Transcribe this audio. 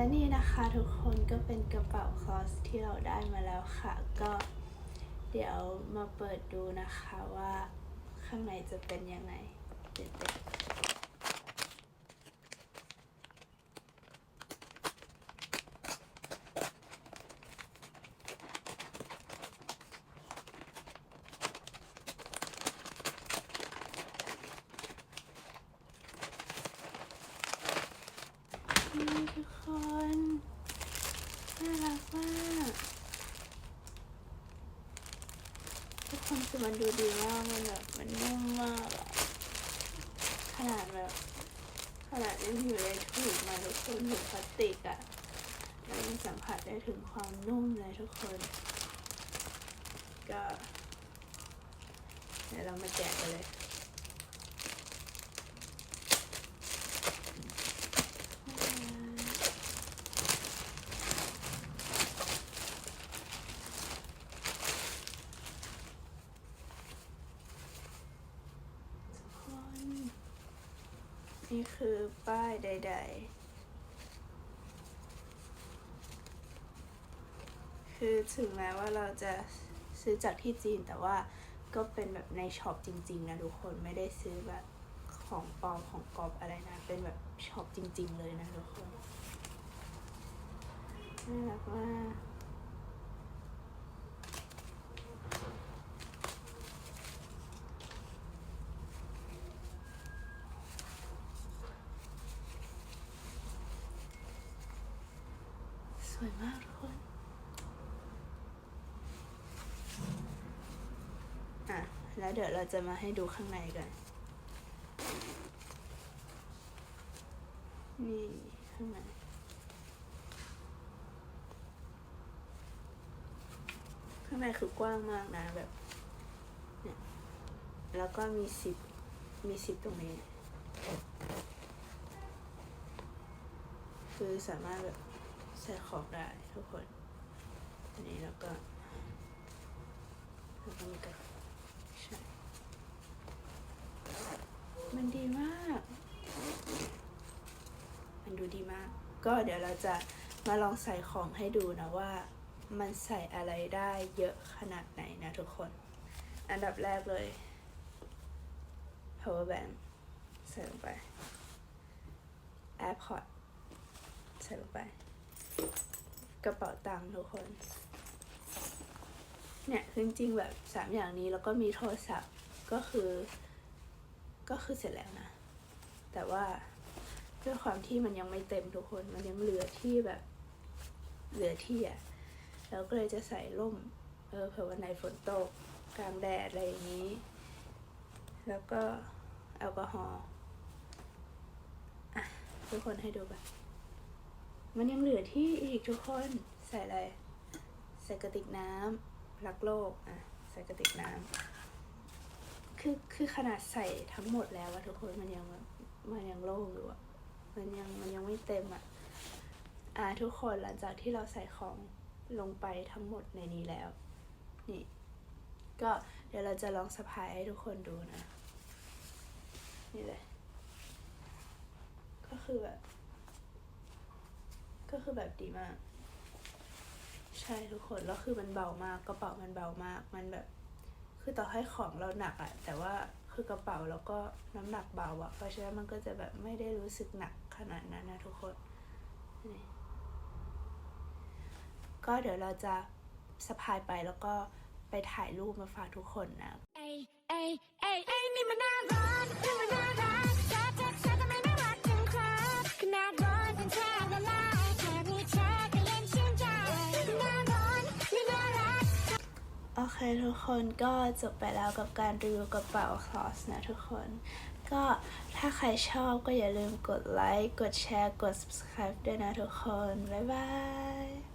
และนี่นะคะทุกคนก็เป็นกระเป๋าคลอสที่เราได้มาแล้วค่ะ ก็เดี๋ยวมาเปิดดูนะคะว่าข้างในจะเป็นยังไงเด็ด นี่ทุกคน น่ารักมาก ทุกคนคือมันดูดีมากมันแบบมันนุ่มมากอะขนาดแบบขนาดยังอยู่ในถุงมาทุกคนถุงพลาสติกอะเรายังสัมผัสได้ถึงความนุ่มเลยทุกคน ก็เดี๋ยวเรามาแกะกันเลย ทุกคน นี่คือป้ายใด ๆ คือถึงแม้ว่าเราจะซื้อจากที่จีนแต่ว่าก็เป็นแบบในช็อปจริง ๆ นะทุกคนไม่ได้ซื้อแบบของปลอมของกอบอะไรนะ เป็นแบบช็อปจริง ๆ เลยนะทุกคนน่ารักมาก วยมากทุกคนอะ แล้วเดี๋ยวเราจะมาให้ดูข้างในกัน นี่ข้างในข้างในคือกว้างมากนะแบบเนี่ยแล้วก็มีซิปมีซิปตรงนี้ คือสามารถแบบ ใส่ของได้ทุกคน อันนี้แล้วก็แล้วก็มีกระใช่มันดีมาก มันดูดีมาก ก็เดี๋ยวเราจะมาลองใส่ของให้ดูนะว่ามันใส่อะไรได้เยอะขนาดไหนนะทุกคน อันดับแรกเลย power bank ใส่ลงไป AirPod ใส่ลงไป กระเป๋าตังค์ทุกคน เนี่ยคือจริงๆแบบสามอย่างนี้แล้วก็มีโทรศัพท์ก็คือ ก็คือเสร็จแล้วนะ แต่ว่าด้วยความที่มันยังไม่เต็มทุกคนมันยังเหลือที่แบบ เหลือที่อะเราก็เลยจะใส่ร่ม เออเผื่อวันไหนฝนตกกลางแดดอะไรอย่างนี้ แล้วก็แอลกอฮอล์อะทุกคนให้ดูแบบ มันยังเหลือที่อีกทุกคนใส่อะไร ใส่กระติกน้ำรักโลกอะใส่กระติกน้ำคือคือขนาดใส่ทั้งหมดแล้วอะทุกคนมันยังมันยังโล่งอยู่อะมันยังมันยังไม่เต็มอะอะทุกคนหลังจากที่เราใส่ของลงไปทั้งหมดในนี้แล้ว นี่ ก็เดี๋ยวเราจะลองสะพายให้ทุกคนดูนะ นี่เลย ก็คือแบบ ก็คือแบบดีมาก ใช่ทุกคน แล้วคือมันเบามาก กระเป๋ามันเบามาก มันแบบ คือต่อให้ของเราหนักอะแต่ว่าคือกระเป๋าแล้วก็น้ำหนักเบาอะเพราะฉะนั้นมันก็จะแบบไม่ได้รู้สึกหนักขนาดนั้นนะทุกคนนี่ก็เดี๋ยวเราจะสะพายไปแล้วก็ไปถ่ายรูปมาฝากทุกคนนะ เคทุกคนก็จบไปแล้วกับการรีวิวกระเป๋าคลอสนะทุกคน ก็ถ้าใครชอบก็อย่าลืมกดไลค์ กดแชร์ กด subscribe ด้วยนะทุกคน บ๊ายบาย